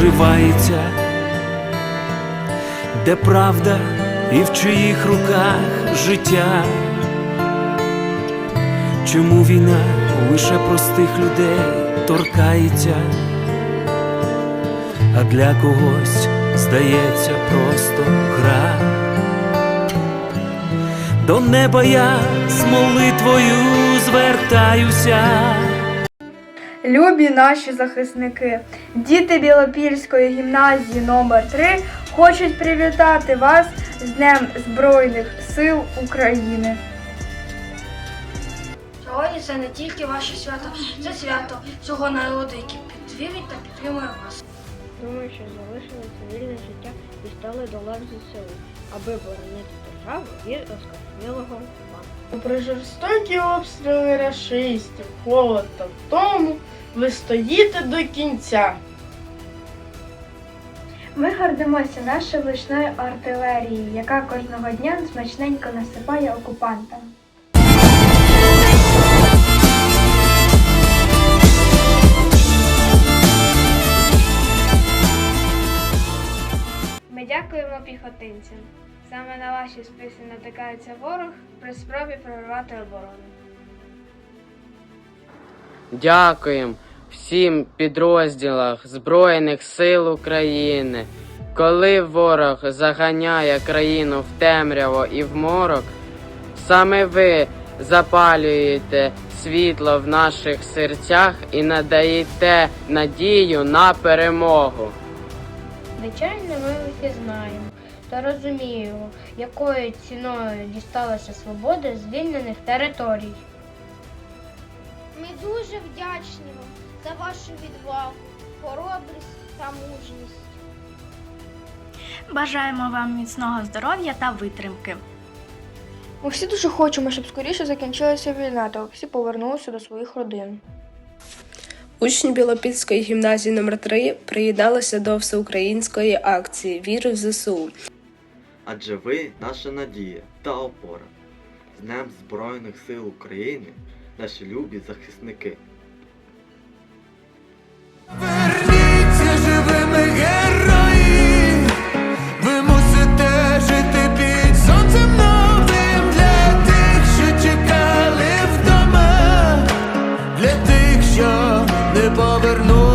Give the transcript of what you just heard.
ховається, де правда і в чиїх руках життя. Чому війна лише простих людей торкається, а для когось здається просто гра. До неба я з молитвою звертаюся. Любі наші захисники, діти Білопільської гімназії номер 3 хочуть привітати вас з Днем Збройних сил України. Сьогодні це не тільки ваше свято, це свято всього народу, який підвірить та підтримує вас. Думаю, що залишили цивільне життя і стали до лав ЗСУ, аби боронити державу від розкошмілого окупанта. Попри жорстокі обстріли рашистів, холод та втому, ви стоїте до кінця. Ми гордимося нашою влучною артилерією, яка кожного дня смачненько насипає окупантам. Ми дякуємо піхотинцям. Саме на ваші списи натикається ворог при спробі прорвати оборону. Дякуємо всім підрозділам Збройних сил України. Коли ворог заганяє країну в темряво і в морок, саме ви запалюєте світло в наших серцях і надаєте надію на перемогу. Звичайно, ми всі знаємо та розуміємо, якою ціною дісталася свобода звільнених територій. Ми дуже вдячні вам за вашу відвагу, хоробрість та мужність. Бажаємо вам міцного здоров'я та витримки. Ми всі дуже хочемо, щоб скоріше закінчилася війна та всі повернулися до своїх родин. Учні Білопільської гімназії номер 3 приєдналися до всеукраїнської акції Віри в ЗСУ адже ви наша надія та опора. З Днем Збройних сил України, наші любі захисники. Верніться живими герої, ви мусите жити під сонцем новим для тих, що чекали вдома, для тих, що не повернули.